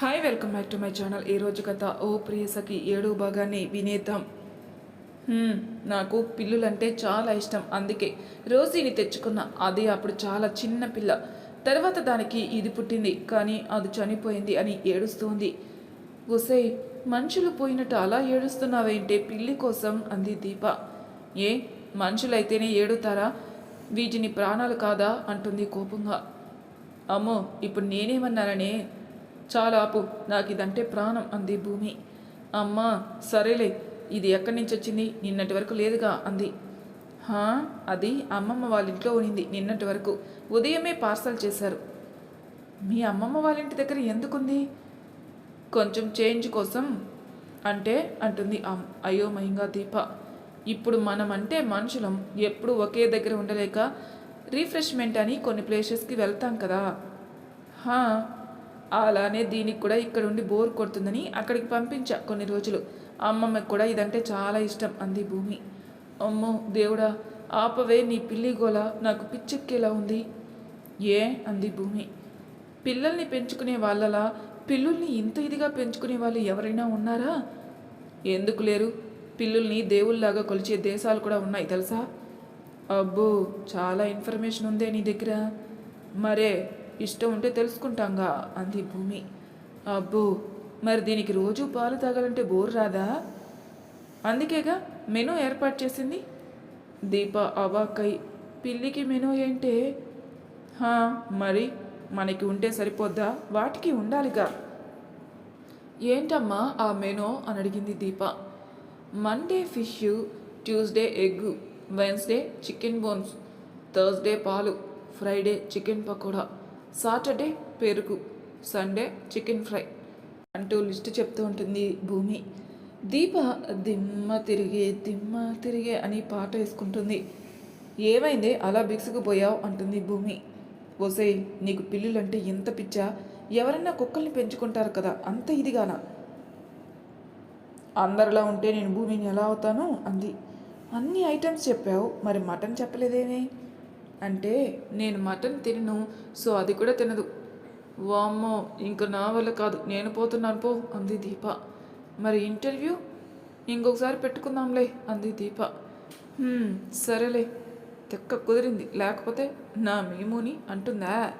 Hi welcome back to my channel ఈ రోజు కథ ఓ ప్రియసకి ఏడు భాగాన్ని వినేద్దాం. నాకు పిల్లులంటే చాలా ఇష్టం. అందుకే రోజీని తెచ్చుకున్న. అది అప్పుడు చాలా చిన్న పిల్ల. తర్వాత దానికి ఇది పుట్టింది. కానీ అది చనిపోయింది అని ఏడుస్తుంది. ఒసే మనుషులు పోయినట్టు అలా ఏడుస్తున్నావేంటే పిల్లి కోసం అంది దీప. ఏ మనుషులైతేనే ఏడుతారా? వీటిని ప్రాణాలు కాదా? అంటుంది కోపంగా. అమ్మో ఇప్పుడు నేనేమన్నాననే? చాలా ఆపు నాకు ఇదంటే ప్రాణం అంది భూమి. అమ్మా సరేలే ఇది ఎక్కడి నుంచి వచ్చింది నిన్నటి వరకు లేదుగా అంది. హా అది అమ్మమ్మ వాళ్ళ ఇంట్లో ఉనింది నిన్నటి వరకు. ఉదయమే పార్సల్ చేశారు. మీ అమ్మమ్మ వాళ్ళ ఇంటి దగ్గర ఎందుకుంది? కొంచెం చేంజ్ కోసం అంటే అంటుంది అమ్- అయోమయంగా దీప. ఇప్పుడు మనం అంటే మనుషులం ఎప్పుడు ఒకే దగ్గర ఉండలేక రీఫ్రెష్మెంట్ అని కొన్ని ప్లేసెస్కి వెళ్తాం కదా. హా అలానే దీనికి కూడా ఇక్కడ ఉండి బోర్ కొడుతుందని అక్కడికి పంపించా కొన్ని రోజులు. అమ్మమ్మకి కూడా ఇదంటే చాలా ఇష్టం అంది భూమి. అమ్మో దేవుడా ఆపవే నీ పిల్లి గోల నాకు పిచ్చెక్కేలా ఉంది? ఏ? అంది భూమి. పిల్లల్ని పెంచుకునే వాళ్ళలా పిల్లుల్ని ఇంత ఇదిగా పెంచుకునే వాళ్ళు ఎవరైనా ఉన్నారా? ఎందుకు లేరు? పిల్లుల్ని దేవుళ్ళలాగా కొలిచే దేశాలు కూడా ఉన్నాయి తెలుసా? అబ్బో చాలా ఇన్ఫర్మేషన్ ఉందే నీ దగ్గర. మరే ఇష్టం ఉంటే తెలుసుకుంటాంగా అంది భూమి. అబ్బో మరి దీనికి రోజు పాలు తాగాలంటే బోర్ రాదా? అందుకేగా మెనూ ఏర్పాటు చేసింది? దీప అవాక్కై పిల్లికి మెనూ ఏంటే? మరి మనకి ఉంటే సరిపోద్దా? వాటికి ఉండాలిగా. ఏంటమ్మా ఆ మెనూ? అని అడిగింది Deepa. Monday fish Tuesday egg Wednesday chicken bones Thursday పాలు ఫ్రైడే చికెన్ పకోడా. సాటర్డే పెరుగు సండే చికెన్ ఫ్రై అంటూ లిస్ట్ చెప్తూ ఉంటుంది భూమి. దీప దిమ్మ తిరిగే దిమ్మ తిరిగే అని పాట వేసుకుంటుంది. ఏమైంది? అలా బిగుసుకుపోయావు అంటుంది భూమి. ఓసే నీకు పిల్లులంటే ఎంత పిచ్చా? ఎవరన్నా కుక్కల్ని పెంచుకుంటారు కదా అంత ఇదిగానా? అందరిలా ఉంటే నేను భూమిని ఎలా అవుతాను? అంది. అన్ని ఐటమ్స్ చెప్పావు మరి మటన్ చెప్పలేదేమే? అంటే నేను మటన్ తినను సో అది కూడా తినదు. వామ్మో ఇంక నా వల్ల కాదు. నేను పోతున్నాను పో అంది దీప. మరి ఇంటర్వ్యూ? ఇంకొకసారి పెట్టుకుందాంలే అంది దీప. సరేలే. తెక్క కుదిరింది. లేకపోతే నా మేముని అంటుందా?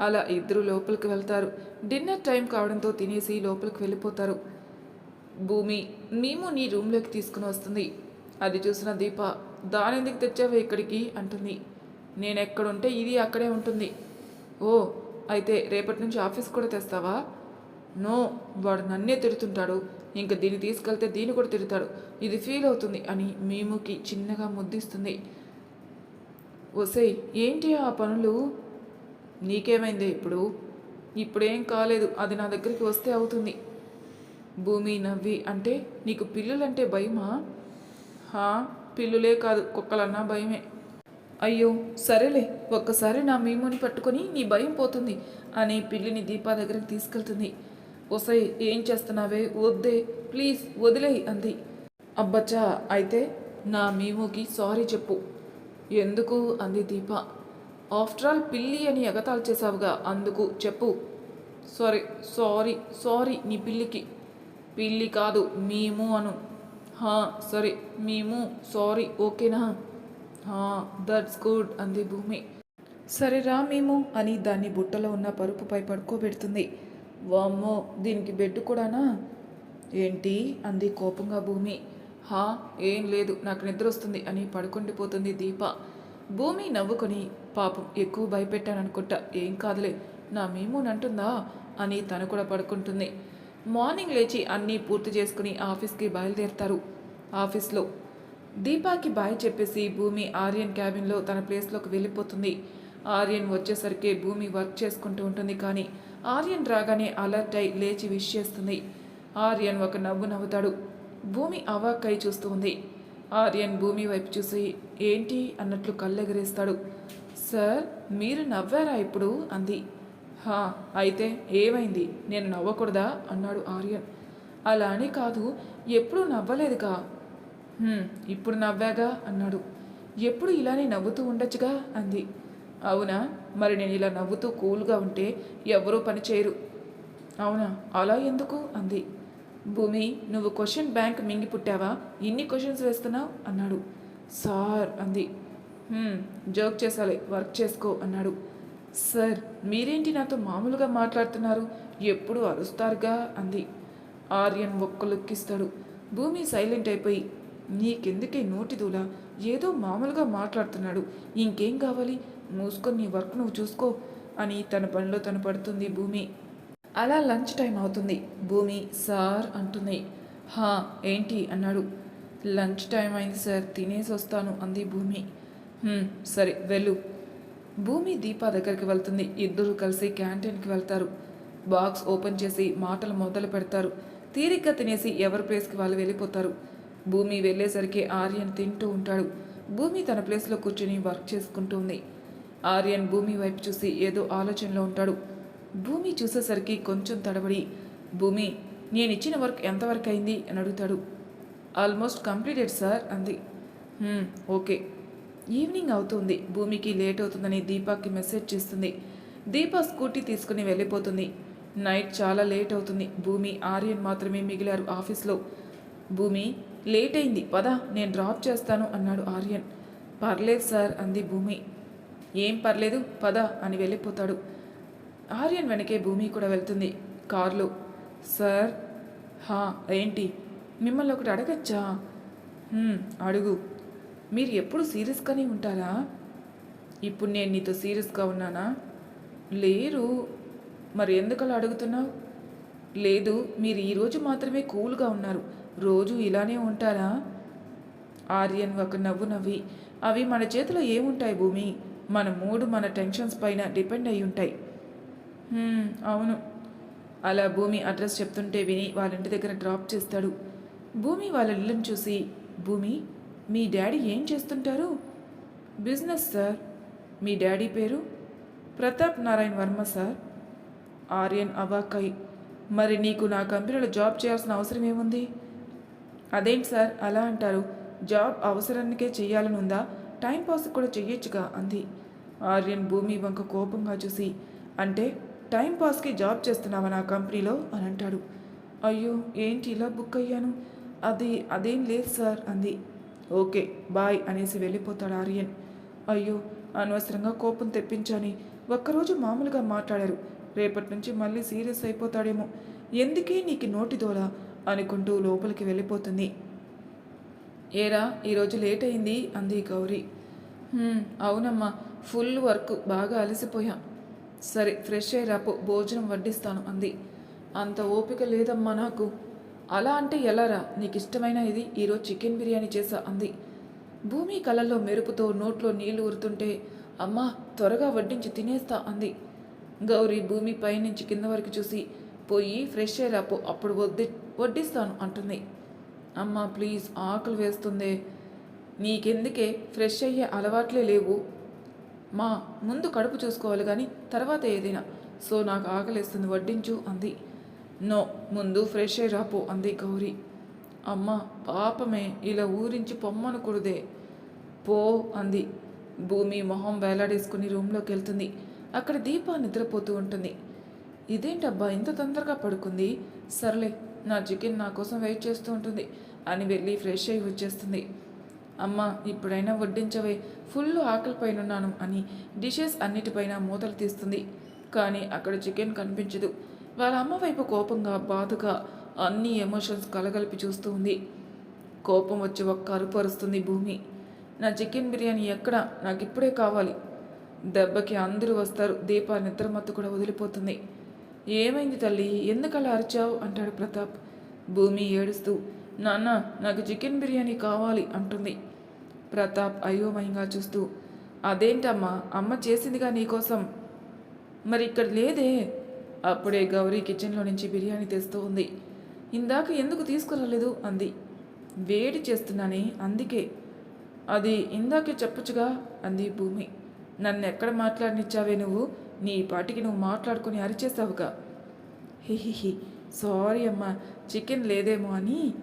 అలా ఇద్దరు లోపలికి వెళ్తారు. డిన్నర్ టైం కావడంతో తినేసి లోపలికి వెళ్ళిపోతారు. భూమి మేము నీ రూమ్లోకి తీసుకుని వస్తుంది. అది చూసిన దీప దాని ఎందుకు తెచ్చావే ఇక్కడికి? అంటుంది. నేను ఎక్కడుంటే ఇది అక్కడే ఉంటుంది. ఓ అయితే రేపటి నుంచి ఆఫీస్ కూడా తెస్తావా? నో వాడు నన్నే తిడుతుంటాడు. ఇంక దీన్ని తీసుకెళ్తే దీన్ని కూడా తిడతాడు. ఇది ఫీల్ అవుతుంది అని మేముకి చిన్నగా ముద్దిస్తుంది. ఒసేయ్ ఏంటి ఆ పనులు? నీకేమైంది ఇప్పుడు? ఇప్పుడేం కాలేదు. అది నా దగ్గరికి వస్తే అవుతుంది. భూమి నవ్వి అంటే నీకు పిల్లులంటే భయమా? హా? పిల్లులే కాదు కుక్కలన్నా భయమే. అయ్యో సరేలే ఒక్కసారి నా మీముని పట్టుకొని నీ భయం పోతుంది అని పిల్లిని దీపా దగ్గరికి తీసుకెళ్తుంది. ఒసై ఏం చేస్తున్నావే? వద్దే ప్లీజ్ వదిలేయి అంది. అబ్బచ్చా అయితే నా మీముకి సారీ చెప్పు. ఎందుకు? అంది దీప. ఆఫ్టర్ ఆల్ పిల్లి అని ఎగతాలు చేసావుగా అందుకు చెప్పు. సారీ సారీ సారీ నీ పిల్లికి. పిల్లి కాదు మేము అను. హా సరే మేము సారీ ఓకేనా? హా దట్స్ గుడ్ అంది భూమి. సరే రా మేము అని దాన్ని బుట్టలో ఉన్న పరుపుపై పడుకోబెడుతుంది. వామ్మో దీనికి బెడ్ కూడానా? ఏంటి? అంది కోపంగా భూమి. హా ఏం లేదు నాకు నిద్ర వస్తుంది అని పడుకుండిపోతుంది దీప. భూమి నవ్వుకొని పాపం ఎక్కువ భయపెట్టాననుకుంటా. ఏం కాదులే నా మేమూనంటుందా? అని తను కూడా పడుకుంటుంది. మార్నింగ్ లేచి అన్నీ పూర్తి చేసుకుని ఆఫీస్కి బయలుదేరుతారు. ఆఫీస్లో దీపాకి బాయ్ చెప్పేసి భూమి ఆర్యన్ క్యాబిన్లో తన ప్లేస్లోకి వెళ్ళిపోతుంది. ఆర్యన్ వచ్చేసరికి భూమి వర్క్ చేసుకుంటూ ఉంటుంది కానీ ఆర్యన్ రాగానే అలర్ట్ అయి లేచి విష్ చేస్తుంది. ఆర్యన్ ఒక నవ్వు నవ్వుతాడు. భూమి అవాక్కై చూస్తూ ఉంది. ఆర్యన్ భూమి వైపు చూసి ఏంటి అన్నట్లు కళ్ళెగరేస్తాడు. సార్ మీరు నవ్వారా ఇప్పుడు? అంది. హా అయితే ఏమైంది? నేను నవ్వకూడదా? అన్నాడు ఆర్యన్. అలా అని కాదు ఎప్పుడూ నవ్వలేదుగా? ఇప్పుడు నవ్వాగా? అన్నాడు. ఎప్పుడు ఇలానే నవ్వుతూ ఉండొచ్చుగా? అంది. అవునా? మరి నేను ఇలా నవ్వుతూ కూల్గా ఉంటే ఎవరూ పని చేయరు. అవునా? అలా ఎందుకు? అంది. భూమి నువ్వు క్వశ్చన్ బ్యాంక్ మింగి పుట్టావా? ఇన్ని క్వశ్చన్స్ వేస్తున్నావు? అన్నాడు. సార్ అంది. జోక్ చేసాలి వర్క్ చేసుకో అన్నాడు. సార్ మీరేంటి నాతో మామూలుగా మాట్లాడుతున్నారు? ఎప్పుడు అరుస్తారుగా అంది. ఆర్యన్ ఒక్కలుక్కిస్తాడు. భూమి సైలెంట్ అయిపోయి నీకెందుకే నోటి దూల? ఏదో మామూలుగా మాట్లాడుతున్నాడు. ఇంకేం కావాలి? మూసుకొని నీ వర్క్ నువ్వు చూసుకో అని తన పనిలో తను పడుతుంది భూమి. అలా లంచ్ టైం అవుతుంది. భూమి సార్ అంటుంది. హా ఏంటి? అన్నాడు. లంచ్ టైం అయింది సార్ తినేసి వస్తాను అంది భూమి. సరే వెళ్ళు. భూమి దీప దగ్గరికి వెళ్తుంది. ఇద్దరు కలిసి క్యాంటీన్కి వెళ్తారు. బాక్స్ ఓపెన్ చేసి మాటలు మొదలు పెడతారు. తీరిగ్గా తినేసి ఎవరి ప్లేస్కి వాళ్ళు వెళ్ళిపోతారు. భూమి వెళ్ళేసరికి ఆర్యన్ తింటూ ఉంటాడు. భూమి తన ప్లేస్లో కూర్చుని వర్క్ చేసుకుంటుంది. ఆర్యన్ భూమి వైపు చూసి ఏదో ఆలోచనలో ఉంటాడు. భూమి చూసేసరికి కొంచెం తడబడి భూమి నేను ఇచ్చిన వర్క్ ఎంతవరకు అయింది అని అడుగుతాడు. ఆల్మోస్ట్ కంప్లీటెడ్ సార్ అంది. ఓకే. ఈవినింగ్ అవుతుంది. భూమికి లేట్ అవుతుందని దీపాకి మెసేజ్ చేస్తుంది. దీప స్కూటీ తీసుకుని వెళ్ళిపోతుంది. నైట్ చాలా లేట్ అవుతుంది. భూమి ఆర్యన్ మాత్రమే మిగిలారు ఆఫీస్లో. భూమి లేట్ అయింది. పద నేను డ్రాప్ చేస్తాను అన్నాడు ఆర్యన్. పర్లేదు సార్ అంది భూమి. ఏం పర్లేదు పద అని వెళ్ళిపోతాడు. ఆర్యన్ వెనకే భూమి కూడా వెళ్తుంది. కారులో. సార్ హా ఏంటి? మిమ్మల్ని ఒకటి అడగచ్చా? అడుగు. మీరు ఎప్పుడు సీరియస్గానే ఉంటారా? ఇప్పుడు నేను నీతో సీరియస్గా ఉన్నానా? లేరు. మరి ఎందుకలా అడుగుతున్నావు? లేదు మీరు ఈరోజు మాత్రమే కూల్గా ఉన్నారు. రోజు ఇలానే ఉంటారా? ఆర్యన్ ఒక నవ్వు నవ్వి అవి మన చేతిలో ఏముంటాయి భూమి? మన మూడు మన టెన్షన్స్ పైన డిపెండ్ అయి ఉంటాయి. అవును. అలా భూమి అడ్రస్ చెప్తుంటే విని వాళ్ళ ఇంటి దగ్గర డ్రాప్ చేస్తాడు. భూమి వాళ్ళ ఇల్లుని చూసి భూమి మీ డాడీ ఏం చేస్తుంటారు? Business sir. మీ డాడీ పేరు? ప్రతాప్ నారాయణ వర్మ సార్. ఆర్యన్ అవాకై మరి నీకు నా కంపెనీలో జాబ్ చేయాల్సిన అవసరం ఏముంది? అదేంటి సార్? అలా అంటారు. జాబ్ అవసరానికే చెయ్యాలని ఉందా? టైం పాస్ కూడా చెయ్యొచ్చుగా అంది. ఆర్యన్ భూమి వంక కోపంగా చూసి అంటే టైం పాస్కి జాబ్ చేస్తున్నావా నా కంపెనీలో? అని అంటాడు. అయ్యో ఏంటి ఇలా బుక్ అయ్యాను? అది అదేం లేదు సార్ అంది. ఓకే బాయ్ అనేసి వెళ్ళిపోతాడు ఆర్యన్. అయ్యో అనవసరంగా కోపం తెప్పించాని. ఒక్కరోజు మామూలుగా మాట్లాడారు. రేపటి నుంచి మళ్ళీ సీరియస్ అయిపోతాడేమో. ఎందుకే నీకు నోటి దోల? అనుకుంటూ లోపలికి వెళ్ళిపోతుంది. ఏరా ఈరోజు లేట్ అయింది అంది గౌరీ. అవునమ్మా ఫుల్ వర్క్ బాగా అలసిపోయా. సరే ఫ్రెష్ అయ్యి రాపో భోజనం వడ్డిస్తాను అంది. అంత ఓపిక లేదమ్మా నాకు. అలా అంటే ఎలారా? నీకు ఇష్టమైన ఇది ఈరోజు చికెన్ బిర్యానీ చేసా అంది. భూమి కళ్ళల్లో మెరుపుతో నోట్లో నీళ్ళు ఊరుతుంటే అమ్మా త్వరగా వడ్డించి తినేస్తా అంది. గౌరీ భూమి పైనుంచి కింద వరకు చూసి పోయి ఫ్రెష్ అయ్యి అప్పుడు వడ్డి వడ్డిస్తాను అంటుంది. అమ్మా ప్లీజ్ ఆకలి వేస్తుందే. నీకెందుకే? ఫ్రెష్ అయ్యే అలవాట్లే లేవు. మా ముందు కడుపు చూసుకోవాలి కానీ తర్వాత ఏదైనా. సో నాకు ఆకలిస్తుంది వడ్డించు అంది. నో ముందు ఫ్రెష్ అయ్యి అంది గౌరీ. అమ్మ పాపమే ఇలా ఊరించి పొమ్మనకూడదే పో అంది. భూమి మొహం వేలాడేసుకుని రూమ్లోకి వెళ్తుంది. అక్కడ దీప నిద్రపోతూ ఉంటుంది. ఇదేంటబ్బా ఇంత తొందరగా పడుకుంది? సర్లే నా చికెన్ నా కోసం వెయిట్ చేస్తూ ఉంటుంది అని వెళ్ళి ఫ్రెష్ అయ్యి వచ్చేస్తుంది. అమ్మ ఇప్పుడైనా వడ్డించవే ఫుల్ ఆకలిపైన ఉన్నాను అని డిషెస్ అన్నిటిపైన మూతలు తీస్తుంది. కానీ అక్కడ చికెన్ కనిపించదు. వాళ్ళ అమ్మ వైపు కోపంగా బాధగా అన్ని ఎమోషన్స్ కలగలిపి చూస్తూ ఉంది. కోపం వచ్చి ఒక్క అరుపు అరుస్తుంది భూమి. నా చికెన్ బిర్యానీ ఎక్కడ? నాకు ఇప్పుడే కావాలి. దెబ్బకి అందరూ వస్తారు. దీప నిద్రమత్తు కూడా వదిలిపోతుంది. ఏమైంది తల్లి? ఎందుకలా అరిచావు? అంటాడు ప్రతాప్. భూమి ఏడుస్తూ నాన్న నాకు చికెన్ బిర్యానీ కావాలి అంటుంది. ప్రతాప్ అయోమయంగా చూస్తూ అదేంటమ్మా? అమ్మ చేసిందిగా నీకోసం. మరి ఇక్కడ లేదే. అప్పుడే గౌరీ కిచెన్లో నుంచి బిర్యానీ తెస్తూ ఉంది. ఇందాక ఎందుకు తీసుకురాలేదు? అంది. వేడి చేస్తున్నానే అందుకే. అది ఇందాకే చెప్పొచ్చుగా అంది భూమి. నన్ను ఎక్కడ మాట్లాడినిచ్చావే నువ్వు? నీ పాటికి నువ్వు మాట్లాడుకుని అరిచేసావుగా. హిహిహి సారీ అమ్మా చికెన్ లేదేమో అని.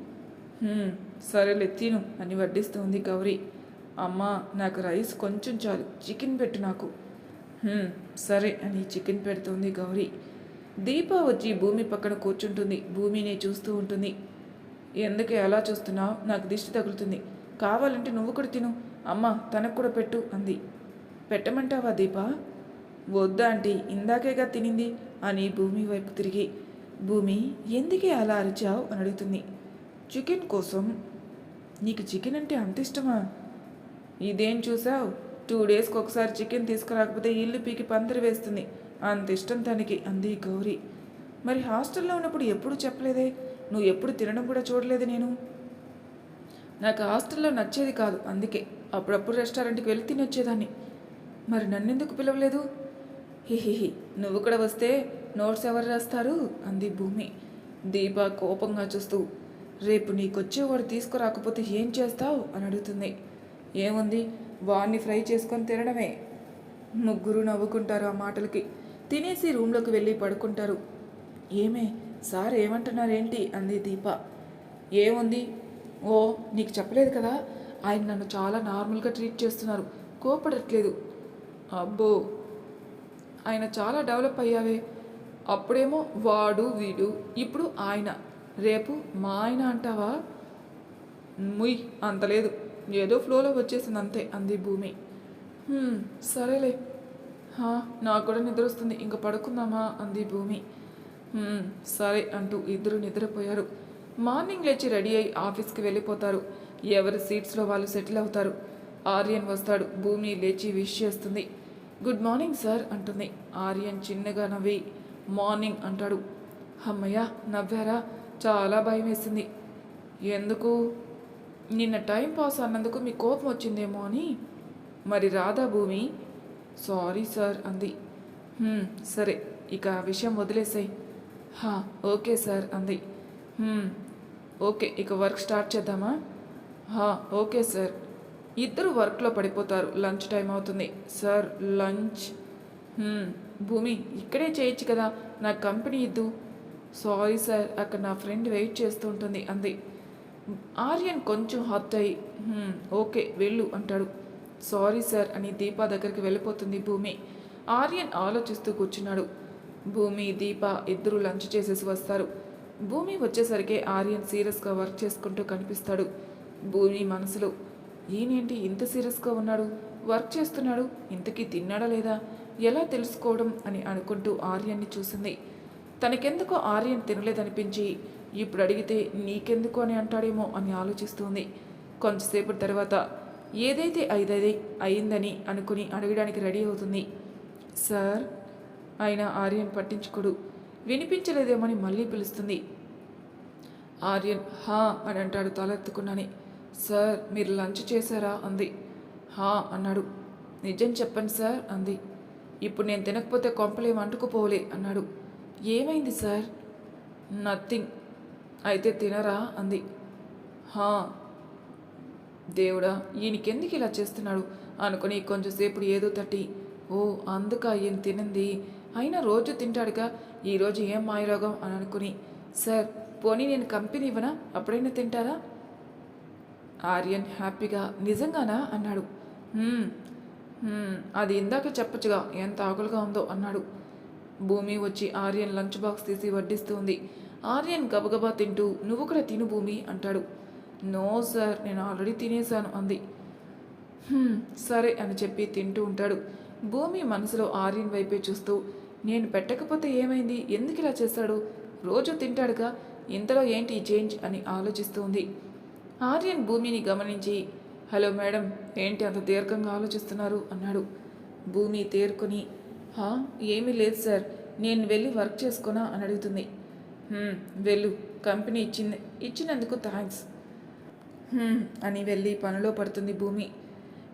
సరేలే తిను అని వడ్డిస్తుంది గౌరీ. అమ్మా నాకు రైస్ కొంచెం చాలు చికెన్ పెట్టు నాకు. సరే అని చికెన్ పెడుతుంది గౌరీ. దీప వచ్చి భూమి పక్కన కూర్చుంటుంది భూమిని చూస్తూ ఉంటుంది. ఎందుకు ఎలా చూస్తున్నావు? నాకు దిష్టి తగులుతుంది. కావాలంటే నువ్వు కూడా తిను. అమ్మ తనకు కూడా పెట్టు అంది. పెట్టమంటావా దీప? వద్దా ఆంటీ. ఇందాకేగా తినింది అని భూమి వైపు తిరిగి భూమి ఎందుకే అలా అరిచావు? అని అడుగుతుంది. చికెన్ కోసం? నీకు చికెన్ అంటే అంత ఇష్టమా? ఇదేం చూసావు? టూ డేస్కి ఒకసారి చికెన్ తీసుకురాకపోతే ఇల్లు పీకి పందిరి వేస్తుంది. అంత ఇష్టం తనకి అంది గౌరీ. మరి హాస్టల్లో ఉన్నప్పుడు ఎప్పుడు చెప్పలేదే? నువ్వు ఎప్పుడు తినడం కూడా చూడలేదు నేను? నాకు హాస్టల్లో నచ్చేది కాదు అందుకే. అప్పుడప్పుడు రెస్టారెంట్కి వెళ్ళి తినొచ్చేదాన్ని. మరి నన్నెందుకు పిలవలేదు? హిహిహి నువ్వు కూడా వస్తే నోట్స్ ఎవరు రాస్తారు? అంది భూమి. దీప కోపంగా చూస్తూ రేపు నీకొచ్చేవాడు తీసుకురాకపోతే ఏం చేస్తావు? అని అడుగుతుంది. ఏముంది? వాడిని ఫ్రై చేసుకొని తినడమే. ముగ్గురు నవ్వుకుంటారు ఆ మాటలకి. తినేసి రూమ్లోకి వెళ్ళి పడుకుంటారు. ఏమే సార్ ఏమంటున్నారేంటి? అంది దీప. ఏముంది? ఓ నీకు చెప్పలేదు కదా ఆయన నన్ను చాలా నార్మల్గా ట్రీట్ చేస్తున్నారు. కోపడట్లేదు. అబ్బో ఆయన చాలా డెవలప్ అయ్యావే. అప్పుడేమో వాడు వీడు ఇప్పుడు ఆయన. రేపు మా ఆయన అంటావా? ముయ్ అంతలేదు ఏదో ఫ్లోలో వచ్చేసింది అంతే అంది భూమి. సరేలే. నాకు కూడా నిద్ర వస్తుంది ఇంక పడుకుందామా అంది భూమి. సరే అంటూ ఇద్దరు నిద్రపోయారు. మార్నింగ్ లేచి రెడీ అయి ఆఫీస్కి వెళ్ళిపోతారు. ఎవరి సీట్స్లో వాళ్ళు సెటిల్ అవుతారు. ఆర్యన్ వస్తాడు. భూమి లేచి విష్ చేస్తుంది. గుడ్ మార్నింగ్ సార్ అంటుంది. ఆర్యన్ చిన్నగా నవ్వి మార్నింగ్ అంటాడు. అమ్మయ్య నవ్వారా? చాలా భయం వేసింది. ఎందుకు? నిన్న టైం పాస్ అన్నందుకు మీ కోపం వచ్చిందేమో అని? మరి రాధా భూమి? సారీ సార్ అంది సరే ఇక ఆ విషయం వదిలేసాయి. హా ఓకే సార్ అంది hmm, ఓకే ఇక వర్క్ స్టార్ట్ చేద్దామా? హా ఓకే సార్ ఇద్దరు వర్క్లో పడిపోతారు. లంచ్ టైం అవుతుంది. సార్ లంచ్ hmm, భూమి ఇక్కడే చేయొచ్చు కదా. నా కంపెనీ ఇద్దు. సారీ సార్ అక్కడ నా ఫ్రెండ్ వెయిట్ చేస్తూ ఉంటుంది అంది ఆర్యన్ కొంచెం హత్ అయ్యి hmm, ఓకే వెళ్ళు అంటాడు. సారీ సార్ అని దీప దగ్గరికి వెళ్ళిపోతుంది భూమి. ఆర్యన్ ఆలోచిస్తూ కూర్చున్నాడు. భూమి దీప ఇద్దరు లంచ్ చేసేసి వస్తారు. భూమి వచ్చేసరికి ఆర్యన్ సీరియస్గా వర్క్ చేసుకుంటూ కనిపిస్తాడు. భూమి మనసులో ఈయనేంటి ఇంత సీరియస్గా ఉన్నాడు? వర్క్ చేస్తున్నాడు? ఇంతకీ తిన్నాడా లేదా? ఎలా తెలుసుకోవడం? అని అనుకుంటూ ఆర్యన్ని చూసింది. తనకెందుకో ఆర్యన్ తినలేదనిపించి ఇప్పుడు అడిగితే నీకెందుకు? అని అంటాడేమో అని ఆలోచిస్తుంది. కొంతసేపటి తర్వాత ఏదైతే ఐదైదే అయిందని అనుకుని అడగడానికి రెడీ అవుతుంది. సార్ ఆయన ఆర్యన్ పట్టించుకోడు. వినిపించలేదేమని మళ్ళీ పిలుస్తుంది. ఆర్యన్ హా అని అంటాడు తలెత్తుకున్నాని సార్ మీరు లంచ్ చేశారా? అంది. హా అన్నాడు. నిజం చెప్పండి సార్ అంది. ఇప్పుడు నేను తినకపోతే కొంపలేం అంటుకుపోలే అన్నాడు. ఏమైంది సార్? నథింగ్. అయితే తినరా? అంది. హా దేవుడా ఈయనకెందుకు ఇలా చేస్తున్నాడు? అనుకుని కొంచెంసేపు ఏదో తట్టి ఓ అందుక ఈయన తినింది. అయినా రోజు తింటాడుగా ఈరోజు ఏం మాయరోగం? అని అనుకుని సార్ పోనీ నేను కంపెనీ ఇవ్వనా? అప్పుడైనా తింటారా? ఆర్యన్ హ్యాపీగా నిజంగానా? అన్నాడు. అది ఇందాక చెప్పచ్చుగా ఎంత ఆకులుగా ఉందో? అన్నాడు. భూమి వచ్చి ఆర్యన్ లంచ్ బాక్స్ తీసి వడ్డిస్తుంది ఆర్యన్ గబగబా తింటూ నువ్వు కూడా తిను భూమి అంటాడు. నో సార్ నేను ఆల్రెడీ తినేశాను అంది. సరే అని చెప్పి తింటూ ఉంటాడు. భూమి మనసులో ఆర్యన్ వైపే చూస్తూ నేను పెట్టకపోతే ఏమైంది? ఎందుకు ఇలా చేస్తాడు? రోజు తింటాడుగా ఇంతలో ఏంటి ఈ చేంజ్ అని ఆలోచిస్తుంది ఆర్యన్ భూమిని గమనించి హలో మేడం ఏంటి అంత దీర్ఘంగా ఆలోచిస్తున్నారు? అన్నాడు. భూమి తేరుకొని హా ఏమీ లేదు సార్ నేను వెళ్ళి వర్క్ చేసుకోనా అని అడుగుతుంది. వెళ్ళు కంపెనీ ఇచ్చింది ఇచ్చినందుకు థ్యాంక్స్. అని వెళ్ళి పనిలో పడుతుంది భూమి.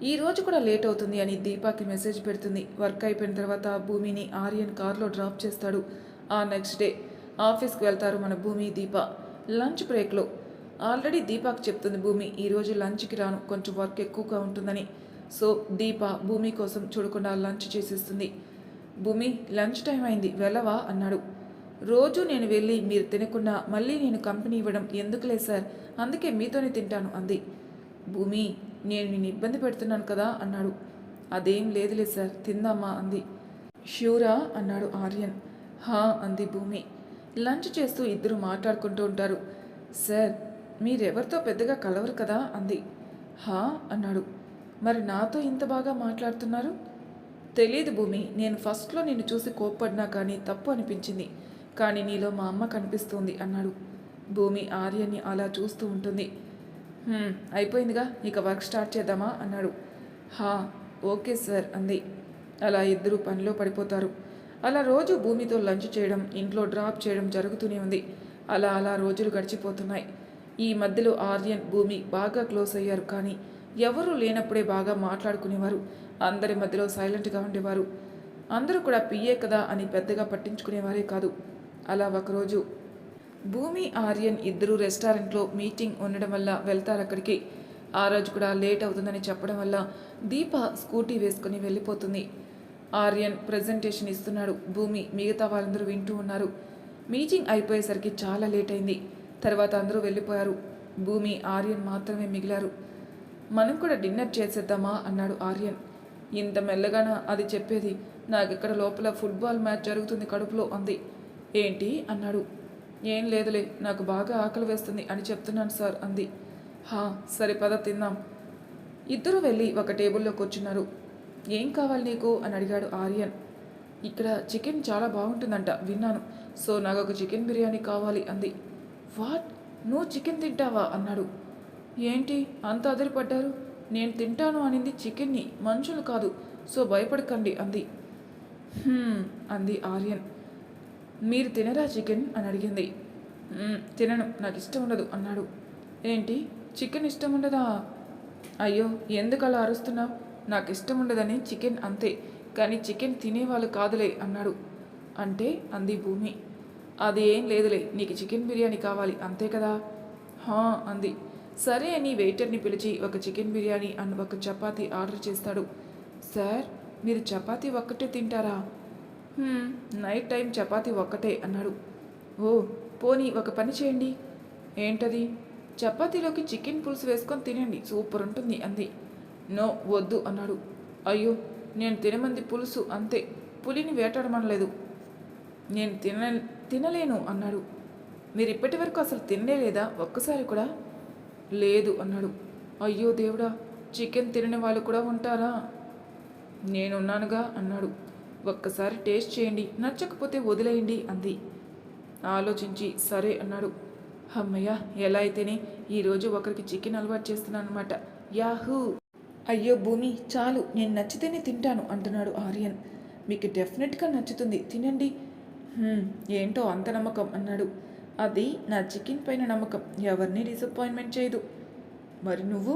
ఈ రోజు కూడా లేట్ అవుతుంది అని దీపాకి మెసేజ్ పెడుతుంది. వర్క్ అయిపోయిన తర్వాత భూమిని ఆర్యన్ కార్లో డ్రాప్ చేస్తాడు. ఆ నెక్స్ట్ డే ఆఫీస్కి వెళ్తారు మన భూమి దీప. లంచ్ బ్రేక్లో. ఆల్రెడీ దీపాకి చెప్తుంది భూమి ఈరోజు లంచ్కి రాను కొంచెం వర్క్ ఎక్కువగా ఉంటుందని. సో దీప భూమి కోసం చూడకుండా లంచ్ చేసేస్తుంది. భూమి లంచ్ టైం అయింది వెళ్ళవా? అన్నాడు. రోజు నేను వెళ్ళి మీరు తినకుండా మళ్ళీ నేను కంపెనీ ఇవ్వడం ఎందుకులే సార్? అందుకే మీతోనే తింటాను అంది. భూమి నేను నిన్ను ఇబ్బంది పెడుతున్నాను కదా అన్నాడు. అదేం లేదులే సార్ తిందామా అంది. ష్యూరా అన్నాడు ఆర్యన్. హా అంది భూమి. లంచ్ చేస్తూ ఇద్దరు మాట్లాడుకుంటూ ఉంటారు. సార్ మీరెవరితో పెద్దగా కలవరు కదా అంది. హా అన్నాడు. మరి నాతో ఇంత బాగా మాట్లాడుతున్నారు? తెలియదు భూమి నేను ఫస్ట్లో నిన్ను చూసి కోప్పడినా కానీ తప్పు అనిపించింది. కానీ నీలో మా అమ్మ కనిపిస్తుంది అన్నాడు. భూమి ఆర్యని అలా చూస్తూ ఉంటుంది. అయిపోయిందిగా ఇక వర్క్ స్టార్ట్ చేద్దామా? అన్నాడు. హా ఓకే సార్ అంది. అలా ఇద్దరు పనిలో పడిపోతారు. అలా రోజు భూమితో లంచ్ చేయడం ఇంట్లో డ్రాప్ చేయడం జరుగుతూనే ఉంది. అలా అలా రోజులు గడిచిపోతున్నాయి. ఈ మధ్యలో ఆర్యన్ భూమి బాగా క్లోజ్ అయ్యారు కానీ ఎవరూ లేనప్పుడే బాగా మాట్లాడుకునేవారు. అందరి మధ్యలో సైలెంట్గా ఉండేవారు. అందరూ కూడా పియ్యే కదా అని పెద్దగా పట్టించుకునేవారే కాదు. అలా ఒకరోజు భూమి ఆర్యన్ ఇద్దరు రెస్టారెంట్లో మీటింగ్ ఉండడం వల్ల వెళ్తారు అక్కడికి. ఆ రోజు కూడా లేట్ అవుతుందని చెప్పడం వల్ల దీప స్కూటీ వేసుకుని వెళ్ళిపోతుంది. ఆర్యన్ ప్రజెంటేషన్ ఇస్తున్నాడు. భూమి మిగతా వాళ్ళందరూ వింటూ ఉన్నారు. మీటింగ్ అయిపోయేసరికి చాలా లేట్ అయింది. తర్వాత అందరూ వెళ్ళిపోయారు. భూమి ఆర్యన్ మాత్రమే మిగిలారు. మనం కూడా డిన్నర్ చేసేద్దామా? అన్నాడు ఆర్యన్. ఇంత మెల్లగానా? అది చెప్పేది. నాకు ఇక్కడ లోపల ఫుట్బాల్ మ్యాచ్ జరుగుతుంది కడుపులో అంది. ఏంటి? అన్నాడు. ఏం లేదులే నాకు బాగా ఆకలి వేస్తుంది అని చెప్తున్నాను సార్ అంది. హా సరే పద తిందాం. ఇద్దరు వెళ్ళి ఒక టేబుల్లో కూర్చున్నారు. ఏం కావాలి నీకు? అని అడిగాడు ఆర్యన్. ఇక్కడ చికెన్ చాలా బాగుంటుందంట విన్నాను. సో నాకు ఒక చికెన్ బిర్యానీ కావాలి అంది. వాట్? నువ్వు చికెన్ తింటావా? అన్నాడు. ఏంటి? అంత అదిరిపడ్డారు? నేను తింటాను అనింది చికెన్ని మనుషులు కాదు. సో భయపడకండి అంది. అంది ఆర్యన్. మీరు తినరా చికెన్? అని అడిగింది. తినను. నాకు ఇష్టం ఉండదు అన్నాడు. ఏంటి? చికెన్ ఇష్టం ఉండదా? అయ్యో ఎందుకు అలా అరుస్తున్నావు? నాకు ఇష్టం ఉండదని చికెన్ అంతే కానీ చికెన్ తినేవాళ్ళు కాదులే అన్నాడు. అంటే? అంది భూమి. అది ఏం లేదులే నీకు చికెన్ బిర్యానీ కావాలి అంతే కదా? హా అంది. సరే అని వెయిటర్ని పిలిచి ఒక చికెన్ బిర్యానీ అండ్ ఒక చపాతీ ఆర్డర్ చేస్తాడు. సార్ మీరు చపాతీ ఒక్కటే తింటారా? నైట్ టైం చపాతీ ఒక్కటే అన్నాడు. ఓ పోనీ ఒక పని చేయండి. ఏంటది? చపాతీలోకి చికెన్ పులుసు వేసుకొని తినండి సూపర్ ఉంటుంది అంది. నో వద్దు అన్నాడు. అయ్యో నేను తినమంది పులుసు అంతే. పులిని వేటాడమనలేదు. నేను తిన తినలేను అన్నాడు. మీరు ఇప్పటి వరకు అసలు తినలేదా ఒక్కసారి కూడా? లేదు అన్నాడు. అయ్యో దేవుడా చికెన్ తినని వాళ్ళు కూడా ఉంటారా? నేనున్నానుగా అన్నాడు. ఒక్కసారి టేస్ట్ చేయండి నచ్చకపోతే వదిలేయండి అంది. ఆలోచించి సరే అన్నాడు. అమ్మయ్య ఎలా అయితేనే ఈరోజు ఒకరికి చికెన్ అలవాటు చేస్తున్నాను అనమాట యాహూ! అయ్యో భూమి చాలు నేను నచ్చితేనే తింటాను అంటున్నాడు ఆర్యన్. మీకు డెఫినెట్గా నచ్చుతుంది తినండి. ఏంటో అంత నమ్మకం అన్నాడు. అది నా చికెన్ పైన నమ్మకం ఎవరిని డిసప్పాయింట్మెంట్ చేయదు. మరి నువ్వు?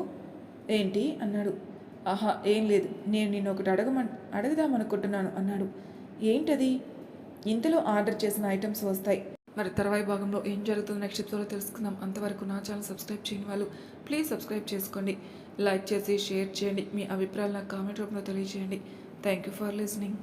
ఏంటి? అన్నాడు. ఆహా ఏం లేదు. నేను నిన్ను ఒకటి అడగమన్ అడుగుదామనుకుంటున్నాను అన్నాడు. ఏంటది? ఇంతలో ఆర్డర్ చేసిన ఐటమ్స్ వస్తాయి. మరి తర్వాయి భాగంలో ఏం జరుగుతుందో నెక్స్ట్ ఎపిసోడ్లో తెలుసుకుందాం. అంతవరకు నా ఛానల్ సబ్స్క్రైబ్ చేయని వాళ్ళు ప్లీజ్ సబ్స్క్రైబ్ చేసుకోండి. లైక్ చేసి షేర్ చేయండి. మీ అభిప్రాయాలు నాకు కామెంట్ రూపంలో తెలియజేయండి. Thank you for listening.